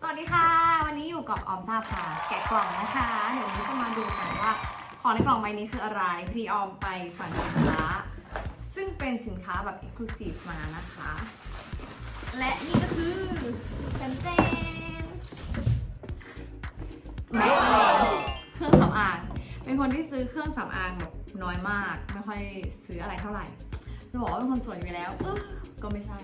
สวัสดีค่ะ วันนี้อยู่กับออมซาค่ะแกะกล่องนะคะเดี๋ยววันนี้จะมาดูกันว่าของในกล่องใบนี้คืออะไรพรีออมไปสั่งสินค้า ซึ่งเป็นสินค้าแบบ Exclusive มานะคะ และนี่ก็คือเจนเจนแม็กเครื่องสำอาง เป็นคนที่ซื้อเครื่องสำอางแบบน้อยมาก ไม่ค่อยซื้ออะไรเท่าไหร่จะบอกว่าเป็นคนสวยอยู่แล้วก็ไม่ใช่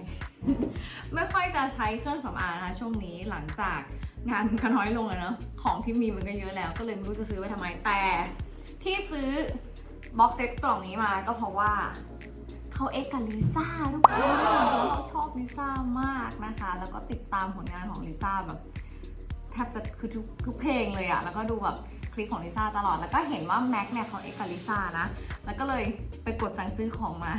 ไม่ค่อยจะใช้เครื่องสำอางนะคะช่วงนี้หลังจากงานก็น้อยลงอะเนอะของที่มีมันก็เยอะแล้ว ก็เลยไม่รู้จะซื้อไว้ทำไมแต่ ที่ซื้อบ็อกเซตกล่องนี้มาก็เพราะว่าเขาเอ็กกับลิซ่าทุกคนเราชอบลิซ่ามากนะคะ แล้วก็ติดตามผลงานของลิซ่าแบบแทบจะคือทุกทุกเพลงเลยอะแล้วก็ดูแบบคลิปของลิซ่าตลอด แล้วก็เห็นว่าแม็กเนี่ยเขาเอ็กกับลิซ่านะ แล้วก็เลยไปกดสั่งซื้อของมา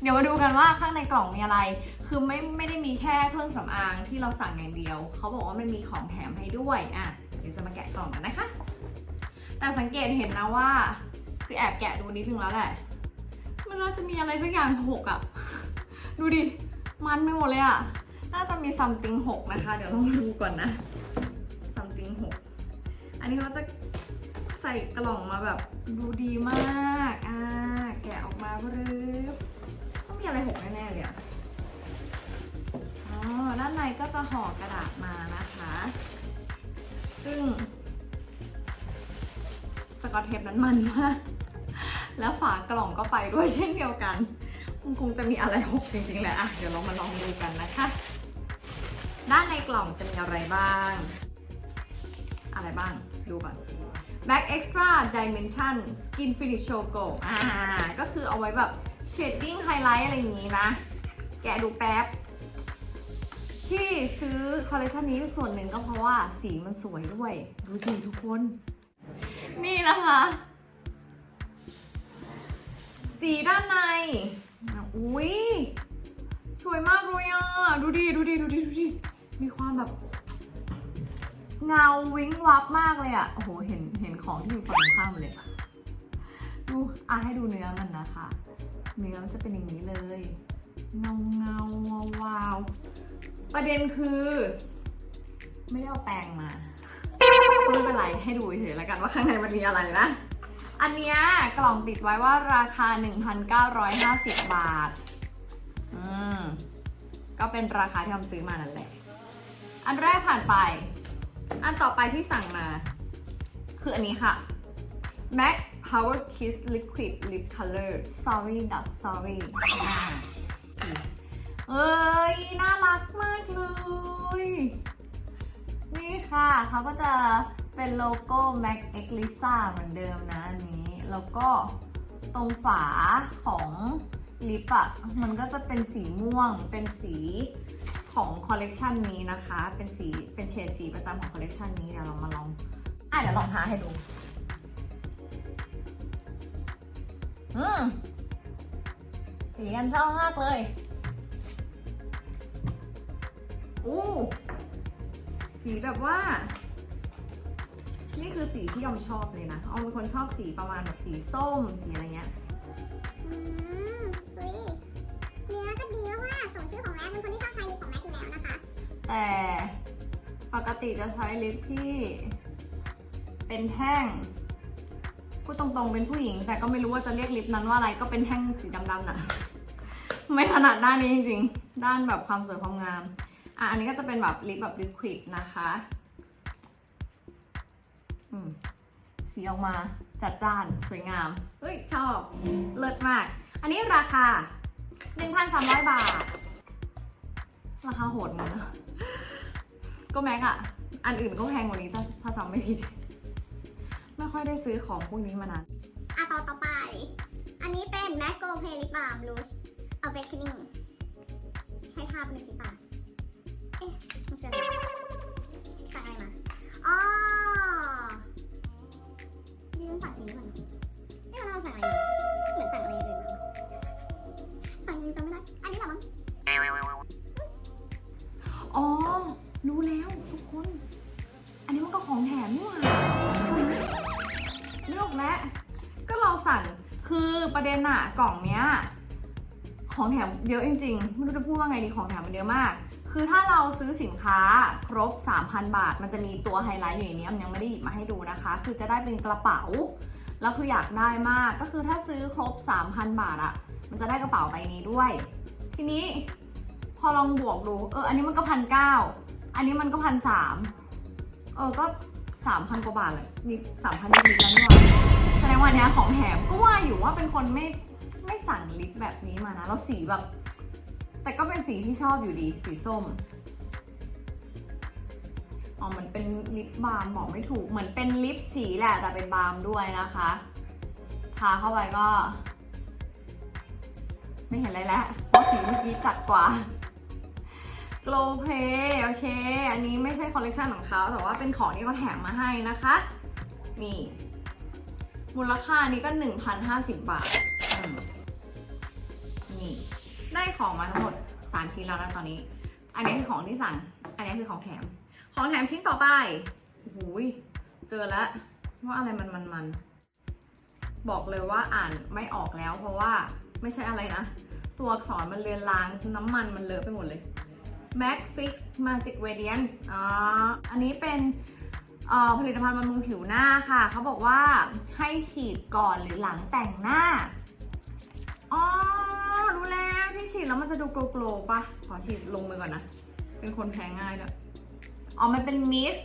เดี๋ยวมาดูกันว่าข้างในกล่องมีอะไร คือไม่ไม่ได้มีแค่เครื่องสำอางที่เราสั่งอย่างเดียว เขาบอกว่ามันมีของแถมให้ด้วยอะเดี๋ยวจะมาแกะกล่องกันนะคะ แต่สังเกตเห็นนะว่า คือแอบแกะดูนิดนึงแล้วแหละ มันน่าจะมีอะไรสักอย่างหกอะ่ะ ดูดิ มันไม่หมดเลยอะ่ะ น่าจะมี something หกนะคะ เดี๋ยวต้องดูก่อนนะ something หกอันนี้เขาจะใส่กล่องมาแบบดูดีมาก อะไรหกแน่ๆเลยอะอ๋อด้านในก็จะห่อกระดาษมานะคะ ซึ่งสกอตเทปนั้นมันมาก แล้วฝากล่องก็ไปด้วยเช่นเดียวกันมันคงจะมีอะไรหกจริงๆแหละอะเดี๋ยวเรามาลองดูกันนะคะ ด้านในกล่องจะมีอะไรบ้าง อะไรบ้างดูก่อน Back Extra Dimension Skin Finish Show Go อ่า ก็คือเอาไว้แบบ Shading Highlight อะไรอย่างนี้นะ แกะดูแป๊บ ที่ซื้อคอลเลคชันนี้ส่วนหนึ่งก็เพราะว่าสีมันสวยด้วย ดูสิทุกคน นี่นะคะ สีด้านใน อุ้ยสวยมากเลยอะ ดูดิ ดูดิ ดูดิ ดูดิ มีความแบบ เงาวิ้งวับมากเลยอะ โอ้โห เห็น เห็นของที่อยู่ฝั่งข้ามเลย ดู อะให้ดูเนื้อมันนะคะ เนื้อมันจะเป็นอย่างนี้เลย เงาเงาวาววาวประเด็นคือ ไม่ได้เอาแปรงมาก็ไม่เป็นไรให้ดูเฉยๆแล้วกันว่าข้างในมันมีอะไรนะ อันเนี้ยกล่องติดไว้ว่าราคา 1,950 บาท อืม ก็เป็นราคาที่ทำซื้อมานั่นแหละ อันแรกผ่านไป อันต่อไปที่สั่งมา คืออันนี้ค่ะ MAC Power Kiss Liquid Lip Color Sorry Not Sorry เอ้ย น่ารักมากเลย นี่ค่ะเขาก็จะเป็นโลโก้ MAC X Lisa เหมือนเดิมนะอันนี้ แล้วก็ตรงฝาของลิปอะมันก็จะเป็นสีม่วง เป็นสีของคอลเลกชันนี้นะคะ เป็นสี เป็นเฉดสีประจำของคอลเลกชันนี้เดี๋ยวเรามาลอง อะเดี๋ยวลองทาให้ดู อืมสีกันเท่ามากเลย อู้ สีแบบว่า นี่คือสีที่ยอมชอบเลยนะออมเป็นคนชอบสีประมาณแบบสีส้ม สีอะไรเงี้ย อืมเฮ้ยเนื้อก็ดีมากๆสมชื่อของแม็กเป็นคนที่ชอบใช้ลิปของแม็กอยู่แล้วนะคะ แต่ปกติจะใช้ลิปที่ เป็นแท่ง พูดตรงๆเป็นผู้หญิง แต่ก็ไม่รู้ว่าจะเรียกลิปนั้นว่าอะไรก็เป็นแท่งสีดำๆน่ะ ไม่ถนัดด้านนี้จริงๆ ด้านแบบความสวยความงาม อะอันนี้ก็จะเป็นแบบลิปแบบลิควิดนะคะอืมสีออกมาจัดจ้านสวยงาม เฮ้ย ชอบ เลิศมาก อันนี้ราคา 1,300 บาท ราคาโหดเหมือนกันนะก็แม็กอะอันอื่นก็แพงกว่านี้ถ้าถ้าจำไม่ผิด ค่อยได้ซื้อของพวกนี้มานาน อะต่อต่อไป อันนี้เป็น MAC Go Play Lip Balm Loose Awakening ใช้ทาบนสีปากเอ๊ะมันคืออะไรสั่งอะไรมา อ๋อนี่ต้องสั่งสีนี้ก่อนนะนี่มันเราสั่งอะไรมาเหมือนสั่งอะไรเลยมาสั่งจำไม่ได้ อันนี้เหรอมั้งอ๋อ รู้แล้วทุกคน อันนี้มันก็ของแถมนี่หว่า เลือกแล้วก็เราสั่งคือประเด็นอะกล่องเนี้ยของแถมเยอะจริงๆ ไม่รู้จะพูดว่าไงดีของแถมมันเยอะมากคคือถ้าเราซื้อสินค้าครบ 3,000 บาท มันจะมีตัวไฮไลท์อยู่ในนี้มันยังไม่ได้หยิบมาให้ดูนะคะ คือจะได้เป็นกระเป๋า แล้วคืออยากได้มาก ก็คือถ้าซื้อครบ 3,000 บาทอะมันจะได้กระเป๋าใบนี้ด้วย ทีนี้พอลองบวกดู เออ อันนี้มันก็พันเก้าอันนี้มันก็พันสามเออ ก็ สามพันกว่าบาทเลยนี่สามพันนิดๆแล้วเนี่หว่าแสดงว่าเนี้ยของแถมก็ว่าอยู่ว่าเป็นคนไม่ไม่สั่งลิปแบบนี้มานะแล้วสีแบบ แต่ก็เป็นสีที่ชอบอยู่ดีสีส้มอ๋อมือนเป็นลิปบาล์มบอกไม่ถูก เหมือนเป็นลิปสีแหละแต่เป็นบาล์มด้วยนะคะ ทาเข้าไปก็ ไม่เห็นอะไรแล้วเพราะสีเมื่อกี้จัดกว่า Glow Play โอเค อันนี้ไม่ใช่คอลเลกชันของเขาแต่ว่าเป็นของที่เขาแถมมาให้นะคะ นี่ มูลค่านี้ก็ 1,050 บาท นี่ ได้ของมาทั้งหมด 3 ชิ้นแล้วนะตอนนี้ อันนี้คือของที่สั่ง อันนี้คือของแถม ของแถมชิ้นต่อไปโอ้โหยเจอแล้วว่าอะไรมันมันมันบอกเลยว่าอ่านไม่ออกแล้วเพราะว่าไม่ใช่อะไรนะ ตัวอักษรมันเลือนลางน้ำมันมันเลอะไปหมดเลย Mac Fix Magic Radiance อ๋อ อันนี้เป็นผลิตภัณฑ์บำรุงผิวหน้าค่ะ เขาบอกว่าให้ฉีดก่อนหรือหลังแต่งหน้า อ๋อ รู้แล้วที่ฉีดแล้วมันจะดูโกลว์ๆปะขอฉีดลงมือก่อนนะ เป็นคนแพ้ง่ายด้วยอ๋อ มันเป็นมิส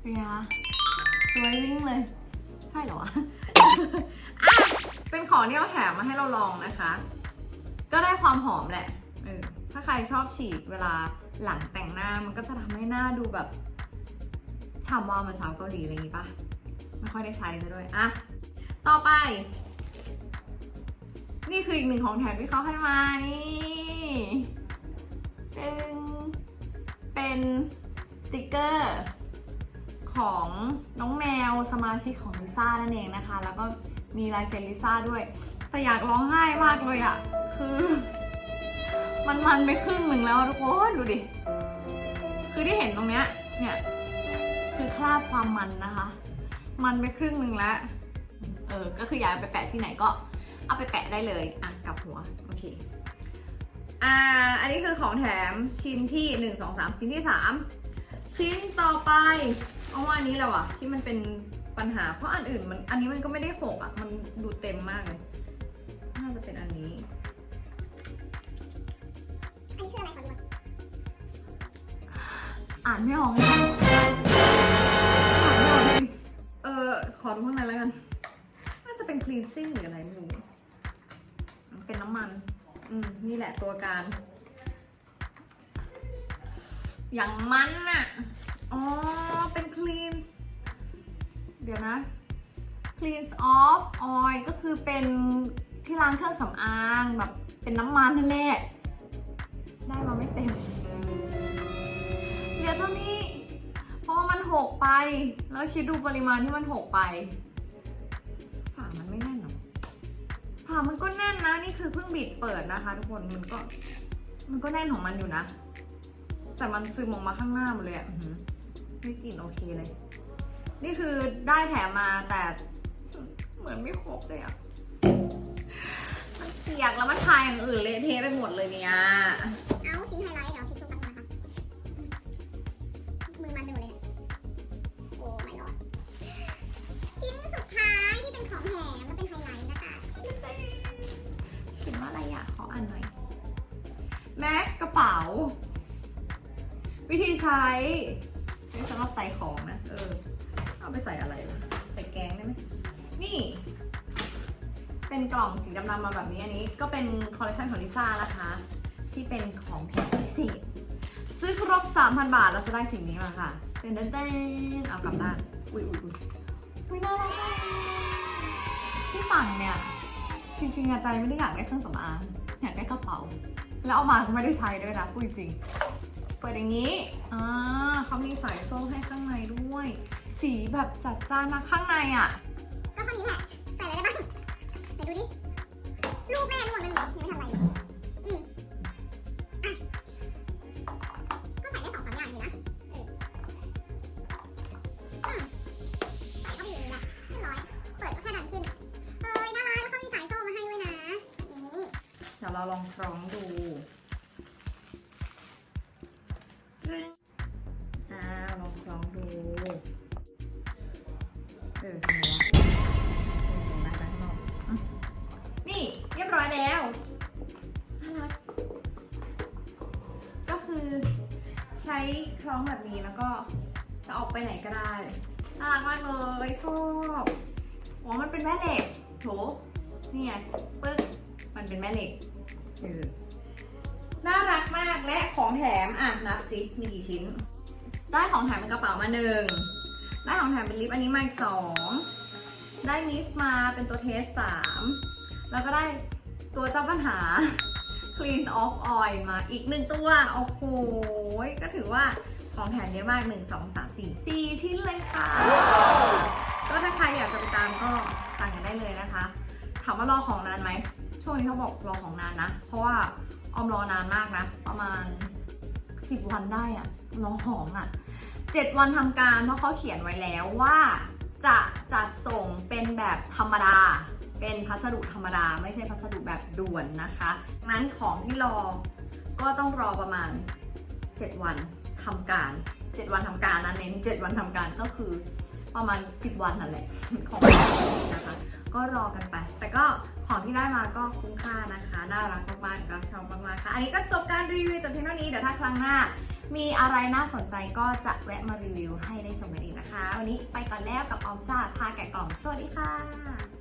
เป็นไงคะสวยวิ่งเลย ใช่เหรอวะอะเป็นของที่เขาแถมมาให้เราลองนะคะ ก็ได้ความหอมแหละเออถ้าใครชอบฉีดเวลาหลังแต่งหน้ามันก็จะทำให้หน้าดูแบบฉ่ำวาวเหมือนสาวเกาหลีอะไรอย่างงี้ปะไม่ค่อยได้ใช้ซะด้วยอะต่อไป นี่คืออีกหนึ่งของแถมที่เขาให้มานี่เป็นเป็นสติกเกอร์ของน้องแมวสมาชิกของลิซ่านั่นเองนะคะ แล้วก็มีลายเซ็นลิซ่าด้วย แต่อยากร้องไห้มากเลยอะคือ มันมันไปครึ่งหนึ่งแล้วทุกคนดูดิ คือที่เห็นตรงเนี้ย เนี่ย คือคราบความมันนะคะ มันไปครึ่งหนึ่งแล้ว เออ ก็คืออยากไปแปะที่ไหนก็เอาไปแปะได้เลยอะกลับหัว โอเค อ่า อันนี้คือของแถมชิ้นที่หนึ่งสองสามชิ้นที่สามชิ้นต่อไปเอาว่าอันนี้และว่ะที่มันเป็นปัญหาเพราะอันอื่นมันอันนี้มันก็ไม่ได้หกอะมันดูเต็มมากเลย น่าจะเป็นอันนี้ อันนี้คืออะไรคะทุกคนอ่านไม่ออกเลยอ่านไม่ออกเลยเออขอดูข้างในแล้วกัน น่าจะเป็น cleansing หรืออะไรไม่รู้มันเป็นน้ำมัน อืม นี่แหละตัวการ อย่างมันน่ะ อ๋อ เป็น cleans เดี๋ยวนะ cleans off oil ก็คือเป็น ที่ล้างเครื่องสำอางแบบเป็นน้ำมันนั่นแหละได้มาไม่เต็มเหลือเท่านี้ เพราะว่ามันหกไป แล้วคิดดูปริมาณที่มันหกไปฝามันไม่แน่นหรอฝามันก็แน่นนะ นี่คือเพิ่งบิดเปิดนะคะ ทุกคนมันก็มันก็แน่นของมันอยู่นะ แต่มันซึมออกมาข้างหน้าหมดเลยอะไม่กลิ่นโอเคเลย นี่คือได้แถมมาแต่เหมือนไม่ครบเลยอะ เปียกแล้วมันทายอย่างอื่นเละเทะไปหมดเลยเนี่ยเอาชิ้นไฮไลท์เดี๋ยวทิชชู่กันนะคะมือมันไปหมดเลยเนี่ยโอ้ไม่รอดชิ้นสุดท้ายที่เป็นของแถมและเป็นไฮไลท์นะคะเขียนว่าอะไรอะขออ่านหน่อย แม็กกระเป๋า วิธีใช้ใช้สำหรับใส่ของนะ เออ เอาไปใส่อะไรล่ะ ใส่แกงได้ไหม นี่ เป็นกล่องสีดำๆมาแบบนี้อันนี้ก็เป็นคอลเลคชันของลิซ่านะคะ ที่เป็นของแถมพิเศษซื้อครบ 3,000 บาทเราจะได้สิ่งนี้มาค่ะเต้นเต้นเต้นเอากลับด้านอุ้ยอุ้ยอุ้ยอุ้ยน่ารักที่สั่งเนี่ย จริงๆอะใจไม่ได้อยากได้เครื่องสำอางอยากได้กระเป๋า แล้วเอามาก็ไม่ได้ใช้ด้วยนะพูดจริงเปิดอย่างนี้อ่าเขามีสายโซ่ให้ข้างในด้วย สีแบบจัดจ้านมากข้างในอะ ดูดิรูปแม่ทั้งหมดเลยเหรอยังไม่ทำอะไรเลยอืมอะ ก็ใส่ได้สองสามอย่างเลยนะเอออืมใส่เข้าไปอยู่ในนี้แหละเรียบร้อย เปิดก็แค่ดันขึ้นเอ้ยน่ารักแล้วเขามีสายโซ่มาให้ด้วยนะแบบนี้ไหนดี๋ยวเราลองคล้องดู แบบนี้แล้วก็จะออกไปไหนก็ได้ น่ารักมากเลยชอบอ๋อมันเป็นแม่เหล็กโถนี่ไงปึ๊กมันเป็นแม่เหล็กน่ารักมากและของแถมอะนับสิมีกี่ชิ้น ได้ของแถมเป็นกระเป๋ามาหนึ่งได้ของแถมเป็นลิปอันนี้มาอีกสองได้มิสมาเป็นตัวเทสสามแล้วก็ได้ตัวเจ้าปัญหา Clean off oil มาอีกหนึ่งตัว โอ้โห ก็ถือว่าของแถมเยอะมาก 1 2 3 4 4 ชิ้นเลยค่ะ ก็ถ้าใครอยากจะไปตามก็สั่งกันได้เลยนะคะ ถามว่ารอของนานไหม ช่วงนี้เขาบอกรอของนานนะ เพราะว่าออมรอนานมากนะ ประมาณ 10 วันได้อะรอของอะ7วันทำการเพราะเขาเขียนไว้แล้วว่าจะจัดส่งเป็นแบบธรรมดา เป็นพัสดุธรรมดา ไม่ใช่พัสดุแบบด่วนนะคะงั้นของที่รอก็ต้องรอประมาณ 7 วันทำการ 7 วันทำการนะเน้น 7 วันทำการก็คือประมาณ 10 วันนั่นแหละของนะคะก็รอกันไป แต่ก็ของที่ได้มาก็คุ้มค่านะคะ น่ารักมากๆก็ชอบมากๆค่ะ อันนี้ก็จบการรีวิวแต่เพียงเท่านี้ เดี๋ยวถ้าครั้งหน้า มีอะไรน่าสนใจก็จะแวะมารีวิวให้ได้ชมกันอีกนะคะ วันนี้ไปก่อนแล้วกับออมซ่าพาแกะกล่อง สวัสดีค่ะ